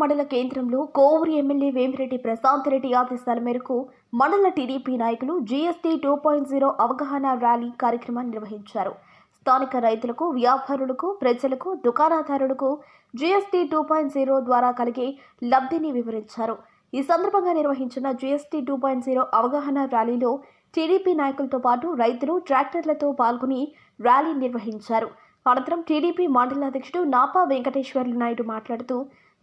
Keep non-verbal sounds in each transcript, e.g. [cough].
మండల కేంద్రంలో కోవూరు ఎమ్మెల్యే వేమిరెడ్డి ప్రశాంత్ రెడ్డి ఆదేశాల మేరకు మండల టీడీపీ నాయకులు జీఎస్టీ టూ పాయింట్ జీరో అవగాహన ర్యాలీ కార్యక్రమాన్ని నిర్వహించారు. స్థానిక రైతులకు వ్యాపారులకు ప్రజలకు దుకాణదారులకు జీఎస్టీ టూ పాయింట్ జీరో ద్వారా కలిగే లబ్ధిని వివరించారు. ఈ సందర్భంగా నిర్వహించిన జీఎస్టీ టూ పాయింట్ జీరో అవగాహన ర్యాలీలో టీడీపీ నాయకులతో పాటు రైతులు ట్రాక్టర్లతో పాల్గొని ర్యాలీ నిర్వహించారు. అనంతరం టీడీపీ మండల అధ్యక్షుడు నాపా వెంకటేశ్వర్లు నాయుడు మాట్లాడుతూ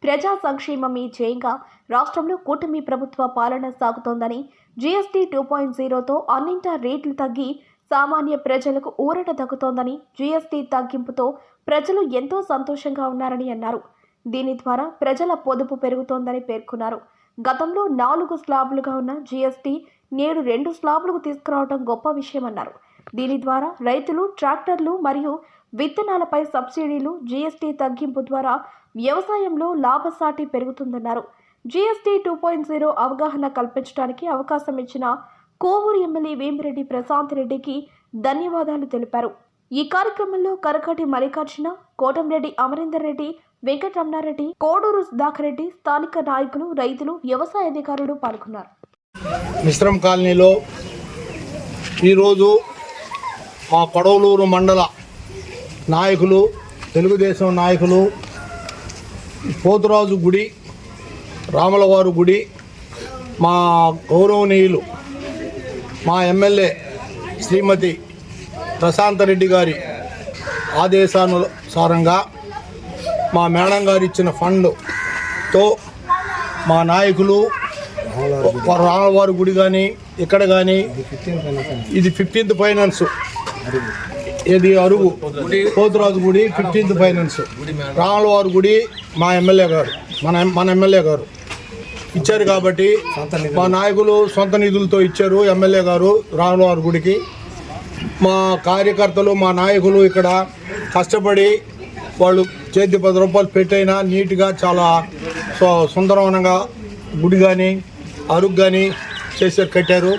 ప్రజా సంక్షేమమే ధ్యేయంగా రాష్ట్రంలో కూటమి ప్రభుత్వ పాలన సాగుతోందని జీఎస్టీ టూ పాయింట్ జీరోతో అన్నింటా రేట్లు తగ్గి సామాన్య ప్రజలకు ఊరట తగ్గుతోందని జీఎస్టీ తగ్గింపుతో ప్రజలు ఎంతో సంతోషంగా ఉన్నారని అన్నారు. దీని ద్వారా ప్రజల పొదుపు పెరుగుతోందని పేర్కొన్నారు. గతంలో నాలుగు స్లాబులుగా ఉన్న జీఎస్టీ నేడు రెండు స్లాబ్లకు తీసుకురావడం గొప్ప విషయమన్నారు దీని ద్వారా రైతులు ట్రాక్టర్లు మరియు విత్తనాలపై సబ్సిడీలు జీఎస్టీ తగ్గింపు ద్వారా వ్యవసాయంలో లాభసాటి పెరుగుతుందన్నారు. జీఎస్టీ టూ పాయింట్ జీరో అవగాహన కల్పించడానికి అవకాశం ఇచ్చిన కోవూరు ఎమ్మెల్యే వేమిరెడ్డి ప్రశాంత్ రెడ్డికి ధన్యవాదాలు తెలిపారు. ఈ కార్యక్రమంలో కరకటి మల్లికార్జున కోటంరెడ్డి అమరేందర్ రెడ్డి వెంకటరమణారెడ్డి కోడూరు సుధాకర్ రెడ్డి స్థానిక నాయకులు రైతులు వ్యవసాయ అధికారులు పాల్గొన్నారు. మిశ్రం కాలనీలో ఈరోజు మా కొడవలూరు మండల నాయకులు తెలుగుదేశం నాయకులు పోతురాజు గుడి రాములవారు గుడి మా గౌరవనీయులు మా ఎమ్మెల్యే శ్రీమతి ప్రశాంతరెడ్డి గారి ఆదేశానుసారంగా మా మేడం గారు ఇచ్చిన ఫండ్తో మా నాయకులు రామవారి గుడి కానీ ఇక్కడ కానీ ఇది ఫిఫ్టీన్త్ ఫైనాన్స్. ఇది అరుగు? పోతురాజు గుడి ఫిఫ్టీన్త్ ఫైనాన్స్ రాములవారి గుడి మా ఎమ్మెల్యే గారు మన మన ఎమ్మెల్యే గారు. ఇచ్చారు కాబట్టి మా నాయకులు సొంత నిధులతో ఇచ్చారు ఎమ్మెల్యే గారు రాములవారు గుడికి మా కార్యకర్తలు మా నాయకులు ఇక్కడ కష్టపడి వాళ్ళు చేతి పది రూపాయలు పెట్టైనా నీట్గా చాలా సో సుందరవనంగా గుడి కానీ అరుగు కానీ చేసి కట్టారు.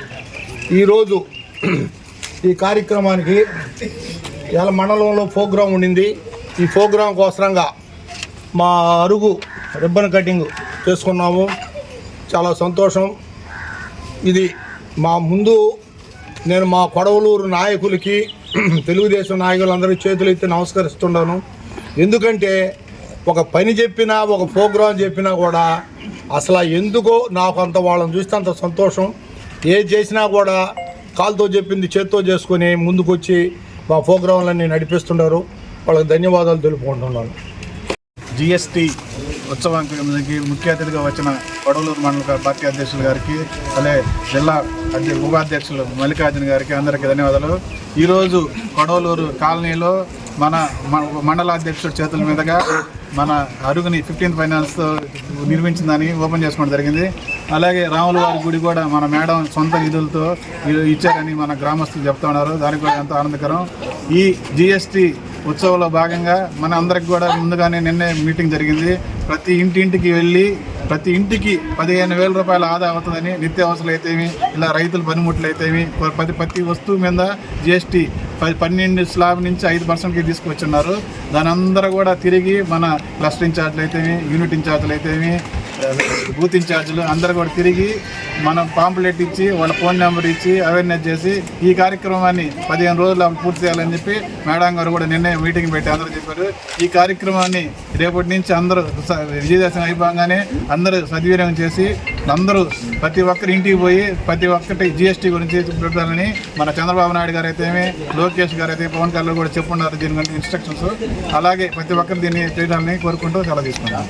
ఈరోజు ఈ కార్యక్రమానికి ఇవాళ మండలంలో ప్రోగ్రాం ఉండింది. ఈ ప్రోగ్రాం కోసరంగా మా అరుగు రిబ్బన్ కటింగ్ చేసుకున్నాము. చాలా సంతోషం. ఇది మా ముందు నేను మా కొడవలూరు నాయకులకి [clears throat] తెలుగుదేశం నాయకులందరూ చేతులు ఎత్తి నమస్కరిస్తున్నాను. ఎందుకంటే ఒక పని చెప్పినా ఒక ప్రోగ్రాం చెప్పినా కూడా అసలు ఎందుకో నాకు అంత వాళ్ళని చూస్తే అంత సంతోషం. ఏది చేసినా కూడా కాలుతో చెప్పింది చేత్తో చేసుకొని ముందుకొచ్చి మా ప్రోగ్రాంలన్నీ నడిపిస్తున్నారు వాళ్ళకి ధన్యవాదాలు తెలుపుకుంటున్నాను. జిఎస్టి ఉత్సవానికి ముఖ్య అతిథిగా వచ్చిన కొడవలూరు మండల పార్టీ అధ్యక్షులు గారికి అలాగే జిల్లా అధ్య ఉపాధ్యక్షులు మల్లికార్జున గారికి అందరికీ ధన్యవాదాలు. ఈరోజు కొడవలూరు కాలనీలో మన మ- మండల అధ్యక్షుడి చేతుల మీదుగా మన అరుగుని ఫిఫ్టీన్త్ ఫైనాన్స్ నిర్మించిందని ఓపెన్ చేసుకోవడం జరిగింది. అలాగే రాముల వారి గుడి కూడా మన మేడం సొంత నిధులతో ఇచ్చారని మన గ్రామస్తులు చెప్తా ఉన్నారు. దానికి కూడా ఎంతో ఆనందకరం. ఈ జిఎస్టీ ఉత్సవంలో భాగంగా మన అందరికి కూడా ముందుగానే నిన్నే మీటింగ్ జరిగింది. ప్రతి ఇంటింటికి వెళ్ళి ప్రతి ఇంటికి పదిహేను వేల రూపాయలు ఆదా అవుతుందని నిత్యావసరాలు అయితేమి ఇలా రైతుల పనిముట్లు అయితేమి ప్రతి ప్రతి వస్తువు మీద జిఎస్టీ పది పన్నెండు స్లాబ్ నుంచి ఐదు పర్సెంట్కి తీసుకొచ్చున్నారు. దాని అందరూ కూడా తిరిగి మన క్లస్టర్ ఇన్ఛార్జ్లు అయితేమి యూనిట్ ఇన్ఛార్జ్లు అయితేమి బూత్ ఇన్ఛార్జీలు అందరూ కూడా తిరిగి మనం పాంప్లెట్ ఇచ్చి వాళ్ళ ఫోన్ నెంబర్ ఇచ్చి అవేర్నెస్ చేసి ఈ కార్యక్రమాన్ని పదిహేను రోజులు పూర్తి చేయాలని చెప్పి మేడం గారు కూడా నిన్నే మీటింగ్ పెట్టి అందరూ చెప్పారు. ఈ కార్యక్రమాన్ని రేపటి నుంచి అందరూ స- విజయదశమి అయిపోగానే అందరూ సద్వినియోగం చేసి అందరూ ప్రతి ఒక్కరి ఇంటికి పోయి ప్రతి ఒక్కటి జిఎస్టీ గురించి పెట్టాలని మన చంద్రబాబు నాయుడు గారు అయితేమి లోకేష్ గారు అయితే పవన్ కళ్యాణ్ కూడా చెప్పున్నారు దీని గురించి ఇన్స్ట్రక్షన్స్ అలాగే ప్రతి ఒక్కరు దీన్ని చేయడాన్ని కోరుకుంటూ సెలవు తీసుకున్నాను.